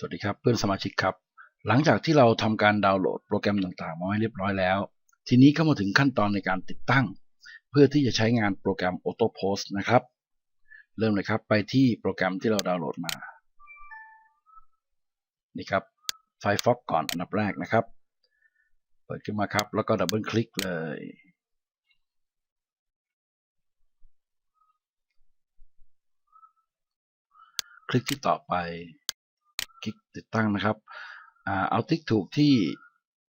สวัสดีครับเพื่อนสมาชิกครับ หลังจากที่เราทำการดาวน์โหลดโปรแกรมต่างๆ มาให้เรียบร้อยแล้ว ทีนี้ก็มาถึงขั้นตอนในการติดตั้ง เพื่อที่จะใช้งานโปรแกรม Auto Post นะครับ เริ่มเลยครับไปที่โปรแกรมที่เราดาวน์โหลดมานี่ครับ Firefox ก่อนอันดับแรกนะครับ เปิดขึ้นมาครับ แล้วก็ดับเบิลคลิกเลย คลิกที่ต่อไป คลิกติดตั้งนะครับเอาติ๊กถูกที่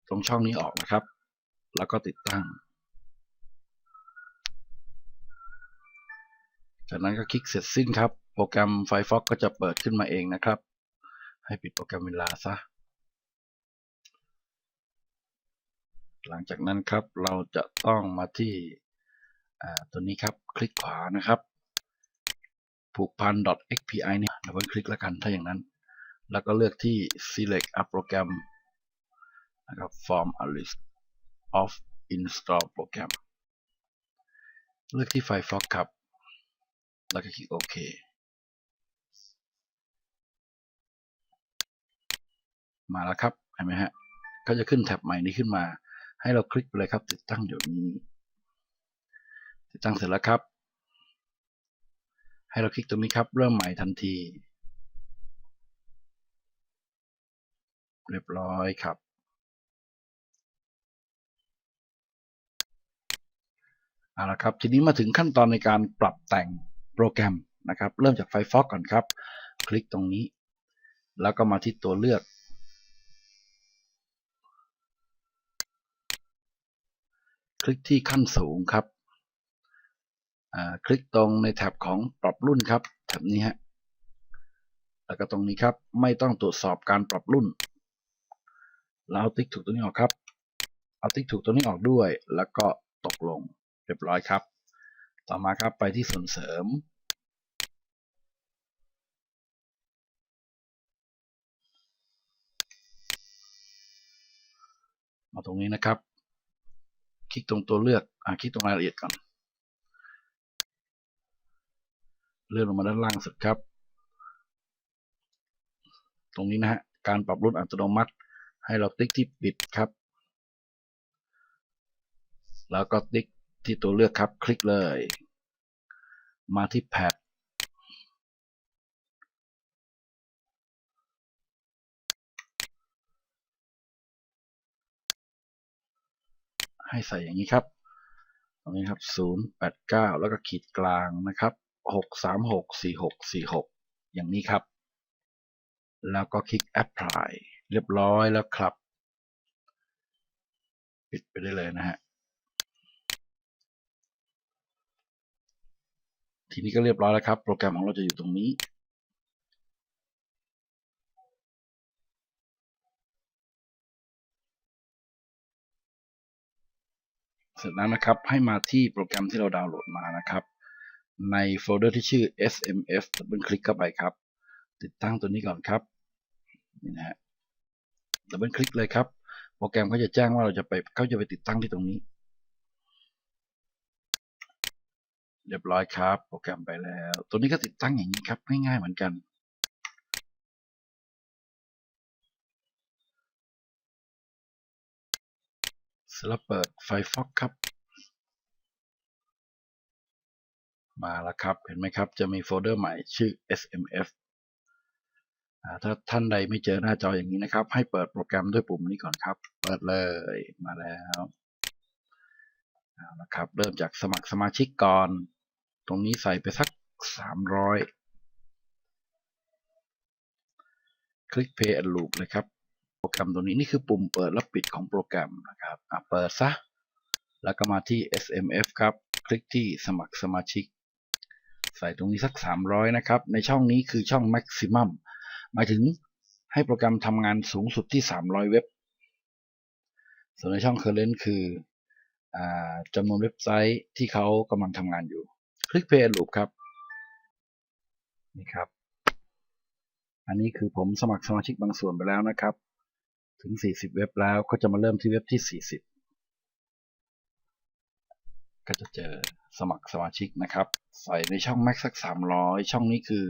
ตรงช่องนี้ออกนะครับ แล้วก็ติดตั้ง จากนั้นก็คลิกเสร็จสิ้นครับ โปรแกรม Firefox ก็จะเปิดขึ้นมาเองนะครับ ให้ปิดโปรแกรมเวลาซะ หลังจากนั้นครับเราจะต้องมาที่ตัวนี้ครับ คลิกขวานะครับ ผูกพัน .xpi เนี่ยดับเบิลคลิกแล้วกันถ้าอย่างนั้น แล้วก็เลือกที่ select a program นะครับ from a list of install program เลือกที่ Firefox ครับ แล้วก็คลิกโอเคมาแล้วครับเห็นไหมฮะก็จะขึ้นแท็บใหม่นี้ขึ้นมา ให้เราคลิกไปเลยครับ ติดตั้งเดี๋ยวนี้ ติดตั้งเสร็จแล้วครับ ให้เราคลิกตรงนี้ครับ เริ่มใหม่ทันที เรียบร้อยครับ เอาละครับ ทีนี้มาถึงขั้นตอนในการปรับแต่งโปรแกรมนะครับ เริ่มจาก Firefox ก่อนครับ คลิกตรงนี้ แล้วก็มาที่ตัวเลือก คลิกที่ขั้นสูงครับ คลิกตรงในแท็บของปรับรุ่นครับ แท็บนี้ฮะแล้วก็ตรงนี้ครับ ไม่ต้องตรวจสอบการปรับรุ่น เราเอาติ๊กถูกตัวนี้ออกครับ เอาติ๊กถูกตัวนี้ออกด้วย แล้วก็ตกลงเรียบร้อยครับ ต่อมาครับไปที่ส่วนเสริม มาตรงนี้นะครับ คลิกตรงตัวเลือกอคลิกตรงรายละเอียดก่อน เลื่อนลงมาด้านล่างสุดครับ ตรงนี้นะฮะการปรับรุ่นอัตโนมัติ ให้เราติ๊กที่ปิดครับ แล้วก็ติ๊กที่ตัวเลือกครับ คลิกเลย มาที่แพดให้ใส่อย่างนี้ครับ ตรงนี้ครับ 089 แล้วก็ขีดกลางนะครับ 6364646 อย่างนี้ครับ แล้วก็คลิก apply เรียบร้อยแล้วครับ ปิดไปได้เลยนะฮะทีนี้ก็เรียบร้อยแล้วครับ โปรแกรมของเราจะอยู่ตรงนี้ เสร็จแล้วนะครับให้มาที่โปรแกรมที่เราดาวน์โหลดมานะครับ ในโฟลเดอร์ที่ชื่อ smf ดับเบิลคลิกเข้าไปครับ ติดตั้งตัวนี้ก่อนครับนี่นะฮะ ดับเบิลคลิกเลยครับโปรแกรมเขาจะแจ้งว่าเราจะไปเขาจะไปติดตั้งที่ตรงนี้ เรียบร้อยครับ โปรแกรมไปแล้ว ตัวนี้ก็ติดตั้งอย่างนี้ครับง่ายๆเหมือนกันเสร็จแล้วเปิด Firefox ครับ มาแล้วครับ เห็นไหมครับ จะมีโฟลเดอร์ใหม่ชื่อ smf ถ้าท่านใดไม่เจอหน้าจออย่างนี้นะครับ ให้เปิดโปรแกรมด้วยปุ่มนี้ก่อนครับ เปิดเลยมาแล้วเอาละครับ เริ่มจากสมัครสมาชิกก่อน ตรงนี้ใส่ไปสัก 300 คลิก Pay and Loop เลยครับ โปรแกรมตัวนี้นี่คือปุ่มเปิดและปิดของโปรแกรมนะครับเปิดซะ แล้วก็มาที่ SMF ครับ คลิกที่สมัครสมาชิก ใส่ตรงนี้สัก 300 นะครับ ในช่องนี้คือช่อง Maximum หมายถึงให้โปรแกรมทำงานสูงสุดที่ 300 เว็บ ส่วนในช่อง Current คืออจำนวนเว็บไซต์ที่เขากำลังทำงานอยู่ คลิก Play Loop ครับ นี่ครับ อันนี้คือผมสมัครสมาชิกบางส่วนไปแล้วนะครับ ถึง 40 เว็บแล้วก็จะมาเริ่มที่เว็บที่ 40 ก็จะเจอสมัครสมาชิกนะครับ ใส่ในช่อง Max สัก 300 ช่องนี้คือ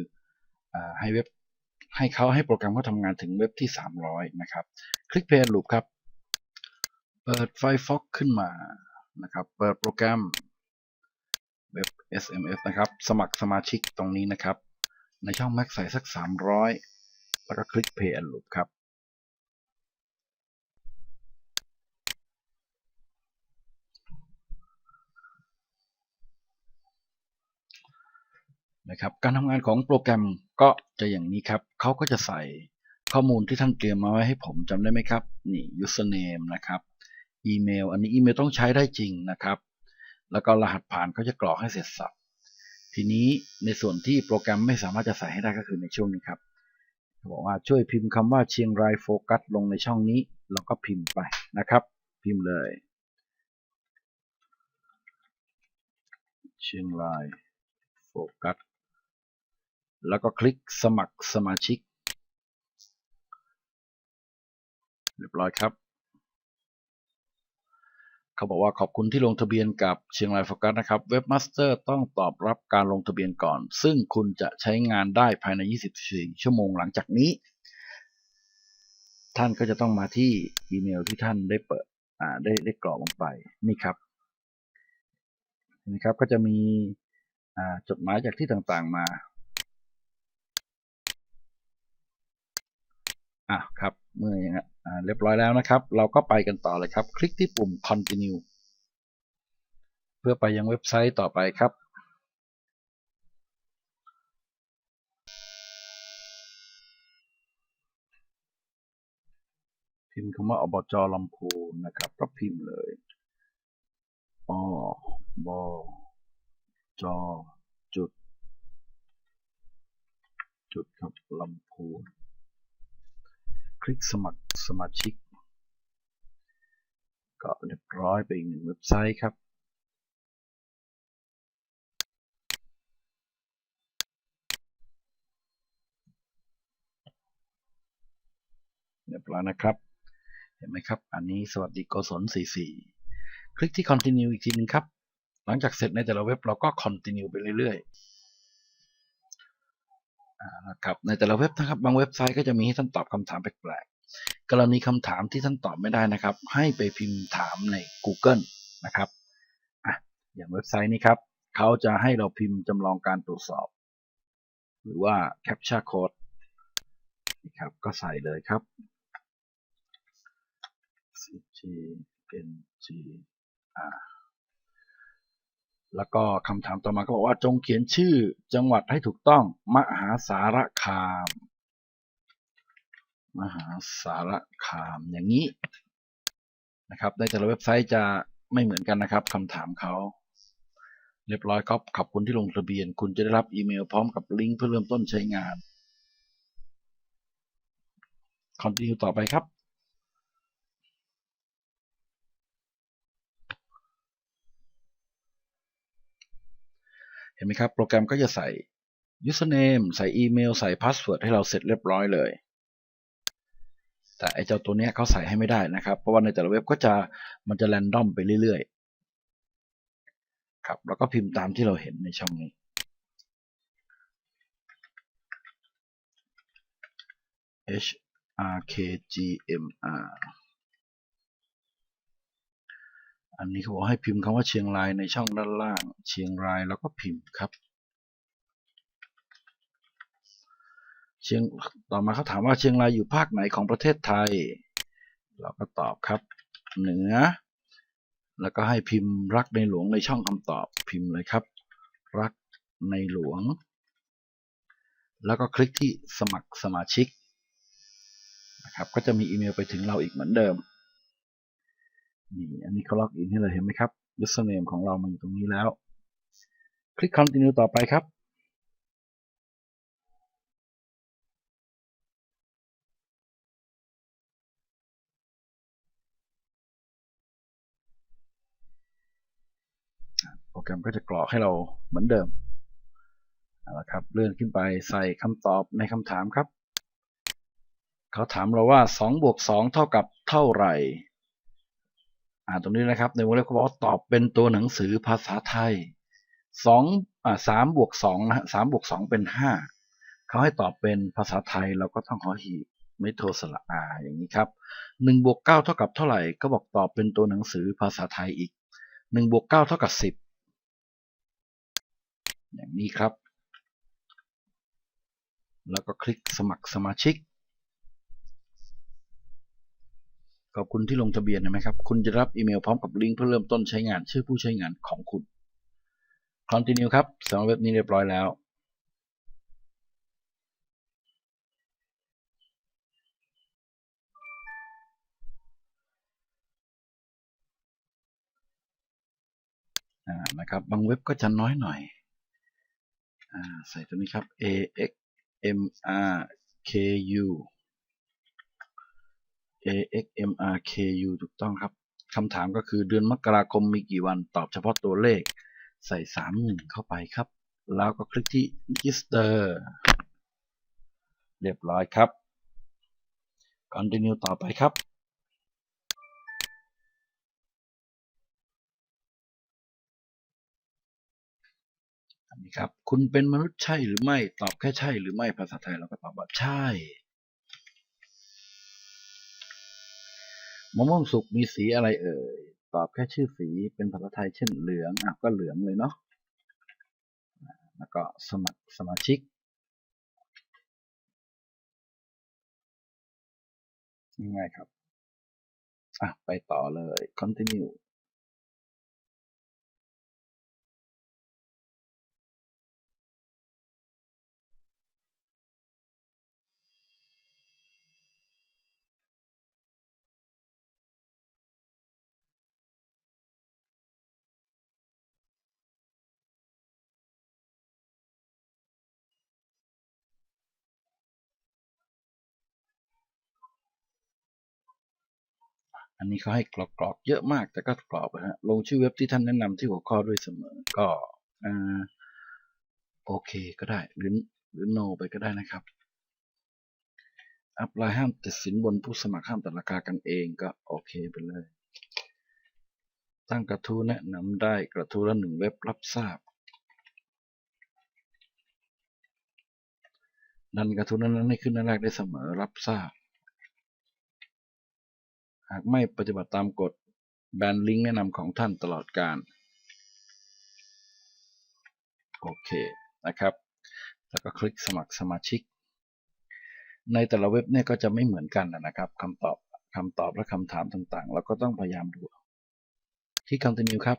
อให้เว็บ ให้เขาให้โปรแกรมเขาทำงานถึงเว็บที่ 300 นะครับ คลิกเพลย์ลูปครับ เปิด Firefox ขึ้นมานะครับ เปิดโปรแกรมเว็บ SMF นะครับ สมัครสมาชิกตรงนี้นะครับ ในช่อง Max ใส่สัก 300 แล้วก็คลิกเพลย์ลูปครับ นะครับการทำงานของโปรแกรมก็จะอย่างนี้ครับเขาก็จะใส่ข้อมูลที่ท่านเตรียมมาไว้ให้ผมจำได้ไหมครับ นี่ username นะครับอีเมลอันนี้อีเมลต้องใช้ได้จริงนะครับ แล้วก็รหัสผ่านเขาจะกรอกให้เสร็จสับทีนี้ในส่วนที่โปรแกรมไม่สามารถจะใส่ให้ได้ก็คือในช่วงนี้ครับเขาบอกว่าช่วยพิมพ์คำว่าเชียงรายโฟกัสลงในช่องนี้เราก็พิมพ์ไปนะครับ พิมพ์เลย เชียงรายโฟกัส แล้วก็คลิกสมัครสมาชิก เรียบร้อยครับ เขาบอกว่าขอบคุณที่ลงทะเบียนกับเชียงรายโฟกัสนะครับ เว็บมาสเตอร์ต้องตอบรับการลงทะเบียนก่อน ซึ่งคุณจะใช้งานได้ภายใน 24 ชั่วโมงหลังจากนี้ ท่านก็จะต้องมาที่อีเมลที่ท่านได้เปิดอ่าได้ได้กรอกลงไปนี่ครับนี่ครับก็จะมีอ่าจดหมายจากที่ต่างๆมา อะครับเมื่ออย่างนั้นเรียบร้อยแล้วนะครับ เราก็ไปกันต่อเลยครับ คลิกที่ปุ่ม continue เพื่อไปยังเว็บไซต์ต่อไปครับ พิมพ์คำว่าอบจลำพูนนะครับก็พิมพ์เลยอบจจุด จุดครับลำพูน ลิกสมัครสมาชิก ก็เรียบร้อยไปอีกหนึ่งเว็บไซต์ครับ เรียบร้อยนะครับ เห็นไหมครับ อันนี้สวัสดีโกศล44 คลิกที่ continue อีกทีหนึงครับ หลังจากเสร็จในแต่ละเว็บเราก็ continue ไปเรื่อยๆ นะครับในแต่ละเว็บนะครับบางเว็บไซต์ก็จะมีให้ท่านตอบคำถามแปลกๆกรณีคำถามที่ท่านตอบไม่ได้นะครับ ให้ไปพิมพ์ถามใน Google นะครับอะอย่างเว็บไซต์นี้ครับเขาจะให้เราพิมพ์จำลองการตรวจสอบ หรือว่า captcha code นี่ครับก็ใส่เลยครับ CG NG R แล้วก็คำถามต่อมาก็บอกว่าจงเขียนชื่อจังหวัดให้ถูกต้อง มหาสารคาม มหาสารคามอย่างนี้นะครับในแต่ละเว็บไซต์จะไม่เหมือนกันนะครับคำถามเขาเรียบร้อยครับขอบคุณที่ลงทะเบียน คุณจะได้รับอีเมลพร้อมกับลิงก์เพื่อเริ่มต้นใช้งาน continue ต่อไปครับ เห็นไหมครับ โปรแกรมก็จะใส่ username ใส่อีเมล ใส่ password ให้เราเสร็จเรียบร้อยเลย แต่ไอเจ้าตัวเนี้ยเขาใส่ให้ไม่ได้นะครับ เพราะว่าในแต่ละเว็บก็จะมันจะ random ไปเรื่อยๆ ครับแล้วก็พิมพ์ตามที่เราเห็นในช่องนี้ h r k g m r อันนี้เขาบอกให้พิมพ์คำว่าเชียงรายในช่องด้านล่าง เชียงรายแล้วก็พิมพ์ครับ เชียงต่อมาเขาถามว่าเชียงรายอยู่ภาคไหนของประเทศไทย เราก็ตอบครับ เหนือ แล้วก็ให้พิมพ์รักในหลวงในช่องคำตอบพิมพ์เลยครับ รักในหลวง แล้วก็คลิกที่สมัครสมาชิกนะครับก็จะมีอีเมลไปถึงเราอีกเหมือนเดิม นี่อันนี้เขาล็อกอินให้เลยเห็นไหมครับ username ของเรามาอยู่ตรงนี้แล้ว คลิก continue ต่อไปครับ โปรแกรมก็จะกรอกให้เราเหมือนเดิมเอาละครับเลื่อนขึ้นไปใส่คำตอบในคำถามครับ เขาถามเราว่า 2 บวก 2 เท่ากับเท่าไหร่ อ่าตรงนี้นะครับในวงเล็บเขาบอกตอบเป็นตัวหนังสือภาษาไทย2อ่า3บวก2นะฮะ3บวก2เป็น5เขาให้ตอบเป็นภาษาไทยเราก็ต้องขอหีบไม่โทสระอาอย่างนี้ครับหนึ่งบวกเก้าเท่ากับเท่าไหร่ก็บอกตอบเป็นตัวหนังสือภาษาไทยอีกหนึ่งบวกเก้าเท่ากับสิบอย่างนี้ครับ แล้วก็คลิกสมัครสมาชิก ขอบคุณที่ลงทะเบียนนะครับ คุณจะรับอีเมลพร้อมกับลิงก์เพื่อเริ่มต้นใช้งานชื่อผู้ใช้งานของคุณ Continue ครับสำหรับเว็บนี้เรียบร้อยแล้วนะครับบางเว็บก็จะน้อยหน่อยอ่าใส่ตัวนี้ครับ A X M R K U a x m r k u ถูกต้องครับคำถามก็คือเดือนมกราคมมีกี่วันตอบเฉพาะตัวเลขใส่ 31 เข้าไปครับ แล้วก็คลิกที่ register เรียบร้อยครับ continue ต่อไปครับ อันนี้ครับ คุณเป็นมนุษย์ใช่หรือไม่ ตอบแค่ใช่หรือไม่ภาษาไทยเราก็ตอบว่าใช่ มะม่วงสุกมีสีอะไรเอ่ย ตอบแค่ชื่อสีเป็นภาษาไทยเช่นเหลืองอะก็เหลืองเลยเนาะ แล้วก็สมัครสมาชิกง่ายๆครับ อะ ไปต่อเลย continue อันนี้เขาให้กรอกกรอกเยอะมากแต่ก็กรอกนะฮะลงชื่อเว็บที่ท่านแนะนำที่หัวข้อด้วยเสมอก็อ่าโอเคก็ได้หรือหรือ no ไปก็ได้นะครับ อัพไลน์ห้ามตัดสินบนผู้สมัครห้ามตัดราคากันเองก็โอเคไปเลย ตั้งกระทู้แนะนำได้กระทู้ละหนึ่งเว็บรับทราบ ดันกระทู้นั้นให้ขึ้นหน้าแรกได้เสมอรับทราบ หากไม่ปฏิบัติตามกฎแบนลิงก์แนะนำของท่านตลอดการโอเคนะครับ แล้วก็คลิกสมัครสมาชิก ในแต่ละเว็บเนี่ยก็จะไม่เหมือนกันนะครับคำตอบคำตอบและคำถามต่างๆ เราก็ต้องพยายามดู ที่ continue ครับ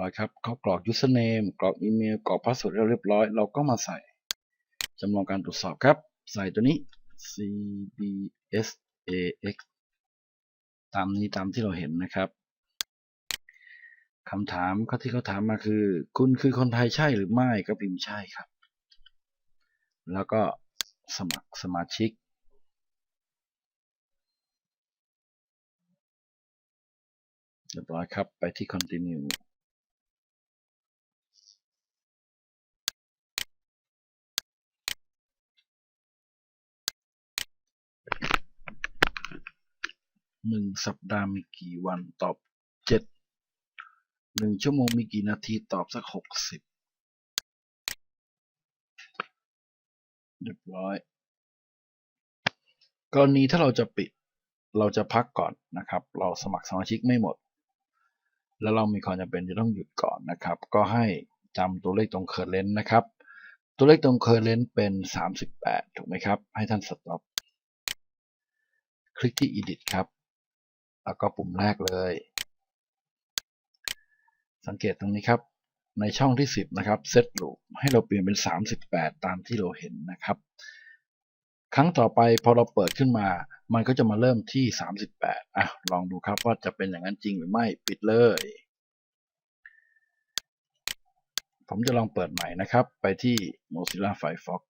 ร้อยครับเขากรอก username กรอกอีเมล กรอก password เรียบร้อย เราก็มาใส่จำลองการตรวจสอบครับ ใส่ตัวนี้ cbsax ตามนี้ตามที่เราเห็นนะครับคำถามเขาที่เขาถามมาคือ คุณคือคนไทยใช่หรือไม่ก็พิมพ์ใช่ครับ แล้วก็สมัครสมาชิกเรียบร้อยครับ ไปที่ continue หนึ่งสัปดาห์มีกี่วันตอบเจ็ดหนึ่งชั่วโมงมีกี่นาทีตอบสักหกสิบเรียบร้อย กรณีถ้าเราจะปิดเราจะพักก่อนนะครับ เราสมัครสมาชิกไม่หมด แล้วเรามีความจำเป็นจะต้องหยุดก่อนนะครับ ก็ให้จำตัวเลขตรงเคอร์เรนต์นะครับ ตัวเลขตรงเคอร์เรนต์เป็น 38 ถูกไหมครับ ให้ท่านสต็อปคลิกที่ edit ครับ แล้วก็ปุ่มแรกเลย สังเกตตรงนี้ครับในช่องที่ 10 นะครับ set loop ให้เราเปลี่ยนเป็น 38 ตามที่เราเห็นนะครับ ครั้งต่อไปพอเราเปิดขึ้นมา มันก็จะมาเริ่มที่ 38อะลองดูครับว่าจะเป็นอย่างนั้นจริงหรือไม่ปิดเลย ผมจะลองเปิดใหม่นะครับ ไปที่ Mozilla Firefox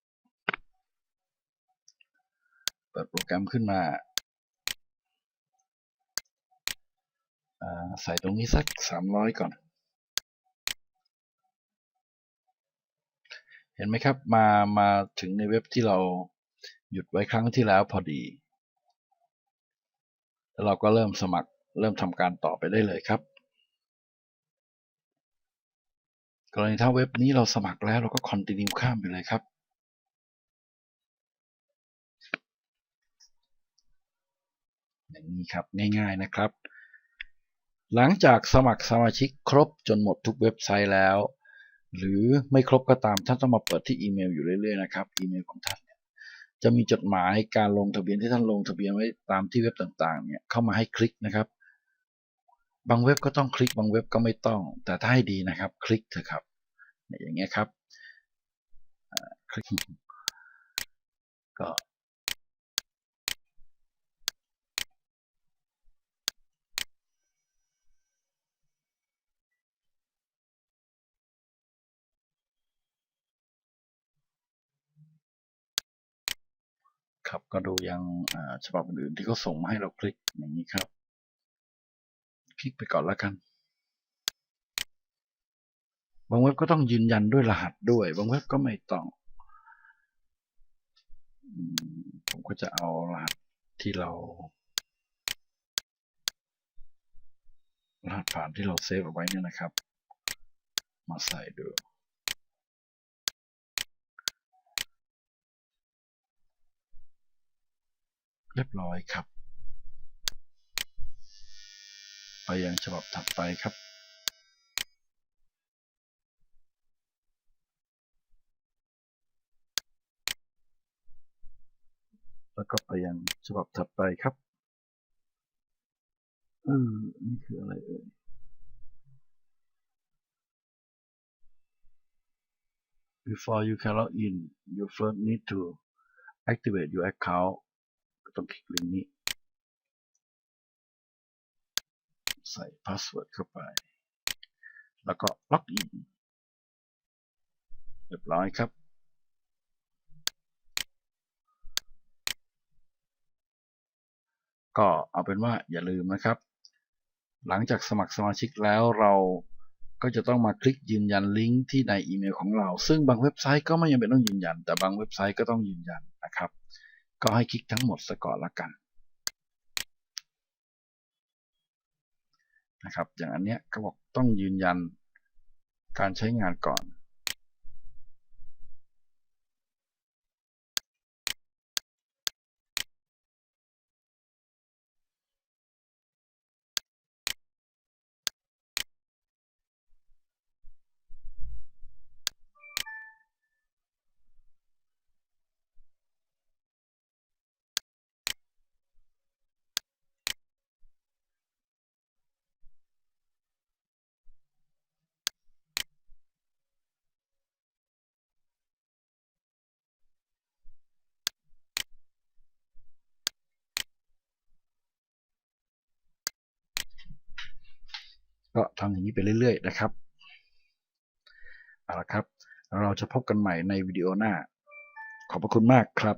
เปิดโปรแกรมขึ้นมา ใส่ตรงนี้สักสามร้อยก่อน เห็นไหมครับ มามาถึงในเว็บที่เราหยุดไว้ครั้งที่แล้วพอดี แล้วเราก็เริ่มสมัครเริ่มทำการต่อไปได้เลยครับ กรณีถ้าเว็บนี้เราสมัครแล้วเราก็ continue ข้ามไปเลยครับอย่างนี้ครับง่ายๆนะครับ หลังจากสมัครสมาชิกครบจนหมดทุกเว็บไซต์แล้ว หรือไม่ครบก็ตามท่านต้องมาเปิดที่อีเมลอยู่เรื่อยๆนะครับอีเมลของท่านจะมีจดหมายการลงทะเบียนที่ท่านลงทะเบียนไว้ตามที่เว็บต่างๆเนี่ยเข้ามาให้คลิกนะครับ บางเว็บก็ต้องคลิกบางเว็บก็ไม่ต้อง แต่ถ้าให้ดีนะครับ คลิกเถอะครับอย่างเงี้ยครับคลิกก็ ครับก็ดูยังฉบับอื่นที่เขาส่งมาให้เราคลิกอย่างนี้ครับ คลิกไปก่อนแล้วกันบางเว็บก็ต้องยืนยันด้วยรหัสด้วยบางเว็บก็ไม่ต้อง ผมก็จะเอารหัสที่เรารหัสผ่านที่เราเซฟเอาไว้เนี่ยนะครับ มาใส่ดู เรียบร้อยครับ ไปยังฉบับถัดไปครับแล้วก็ไปยังฉบับถัดไปครับ เออ นี่คืออะไรเอ่ย before you can log in you first need to activate your account ต้องคลิกลิงก์นี้ ใส่พาสเวิร์ดเข้าไป แล้วก็ล็อกอินเรียบร้อยครับ ก็เอาเป็นว่าอย่าลืมนะครับ หลังจากสมัครสมาชิกแล้วเราก็จะต้องมาคลิกยืนยันลิงก์ที่ในอีเมลของเรา ซึ่งบางเว็บไซต์ก็ไม่จำเป็นต้องยืนยัน แต่บางเว็บไซต์ก็ต้องยืนยันนะครับ ก็ให้คลิกทั้งหมดซะก่อนละกันนะครับ อย่างอันเนี้ยก็บอกต้องยืนยันการใช้งานก่อน ก็ทำอย่างนี้ไปเรื่อย ๆ นะครับเอาละครับ เราจะพบกันใหม่ในวิดีโอหน้า ขอบพระคุณมากครับ